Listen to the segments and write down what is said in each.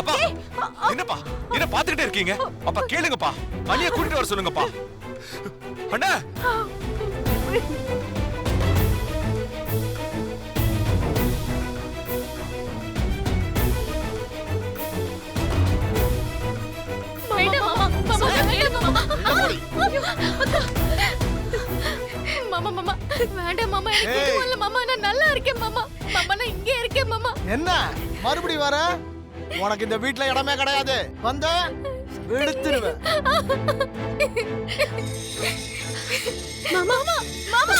அப்பா என்னப்பா? என்ன பாத்துக்கிட்டே இருக்கீங்க? அப்பா கேளுங்கப்பா. அண்ணிய கூட்டிட்டு வர சொல்லுங்கப்பா. அண்ணா! மாமா மாமா வேண்டாம் மாமா எனக்கு மாமா நான் நல்லா இருக்கேன் மாமா. மாமா நான் இங்கே இருக்கேன் மாமா. என்ன? மறுபடியும் வர? உனக்கு இந்த வீட்ல இடமே கிடையாது. வந்த எடுத்துருவேன் மாமா மாமா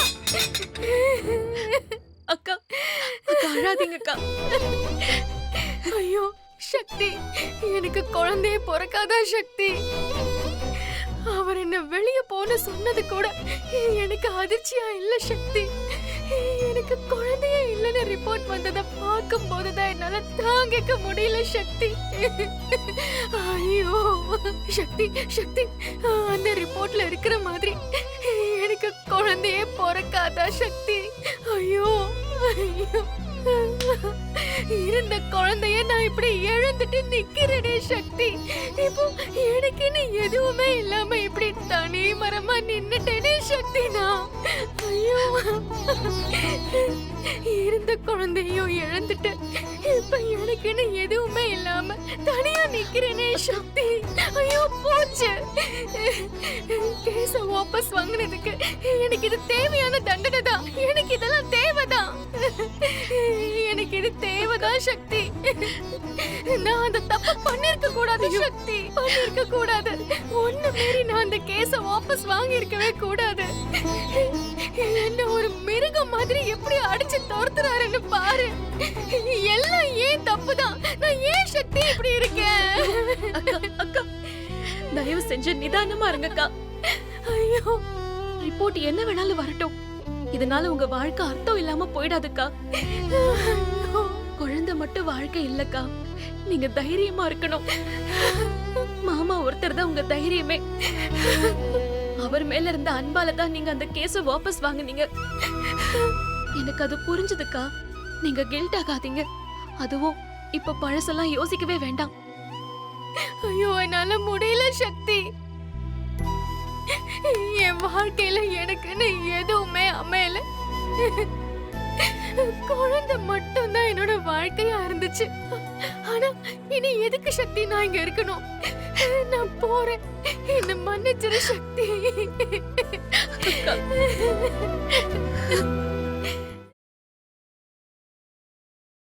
அக்கா அக்கா அழாதீங்க அக்கா. ஐயோ சக்தி எனக்கு குழந்தைய பிறக்காதா சக்தி? அவர் என்ன வெளிய போன சொன்னது கூட எனக்கு அதிர்ச்சியா இல்ல சக்தி? எனக்கு குழந்தை வந்ததை பார்க்கும் போதுதான் என்னால தாங்கிக்க முடியல சக்தி. ஐயோ சக்தி சக்தி. அந்த ரிப்போர்ட்ல இருக்கிற மாதிரி எனக்கு குழந்தையே பிறக்காதா சக்தி? ஐயோ ஐயோ. இருந்த குழந்தைய நான் இப்படி இழந்துட்டு நிக்கிறேனே சக்தி. இப்போ எனக்குன்னு எதுவுமே இல்லாம இப்படி தனி மரமா நின்னுட்டேனே சக்தி நான். ஐயோ இருந்த குழந்தையும் இழந்துட்டு இப்ப எனக்குன்னு எதுவுமே இல்லாம தனியா நிக்கிறேனே சக்தி. ஐயோ போச்சு. கேச வாபஸ் வாங்கினதுக்கு எனக்கு இது தேவையான தண்டனை தான். எனக்கு இதெல்லாம் தேவைதான். எனக்கு இது தேவைதான் சக்தி. நான் அந்த தப்ப பண்ணிருக்க கூடாது சக்தி. பண்ணிருக்க கூடாது. ஒண்ணு மீறி நான் அந்த கேஸ வாபஸ் வாங்கி இருக்கவே கூடாது. என்ன ஒரு மிருகம் மாதிரி எப்படி அடிச்சு துரத்துறாருன்னு பாரு. எல்லாம் ஏன் தப்புதான்? நான் ஏன் சக்தி இப்படி இருக்கேன்? அக்கா அக்கா தயவு செஞ்சு நிதானமா இருங்கக்கா. ஐயோ. ரிப்போர்ட் என்ன வேணாலும் வரட்டும். இதனால உங்க வாழ்க்கை அர்த்தம் இல்லாம போயிடாதுக்கா. குழந்தை மட்டும் வாழ்க்கை இல்லக்கா. நீங்க தைரியமா இருக்கணும். மாமா ஒருத்தர் தான் உங்க தைரியமே. அவர் மேல இருந்த அன்பால தான் நீங்க அந்த கேஸ வாபஸ் வாங்குனீங்க. எனக்கு அது புரிஞ்சுதுக்கா? நீங்க கில்ட் ஆகாதீங்க. அதுவும் இப்ப பழசெல்லாம் யோசிக்கவே வேண்டாம். ஐயோ என்னால முடியல சக்தி. என் வாழ்க்கையில எனக்குன்னு எதுவுமே அமையல. குழந்தை மட்டும்தான் என்னோட வாழ்க்கையா இருந்துச்சு. ஆனா இனி எதுக்கு சக்தி நான் இங்க இருக்கணும்? நான் போறேன். என்ன மன்னிச்சிரு சக்தி.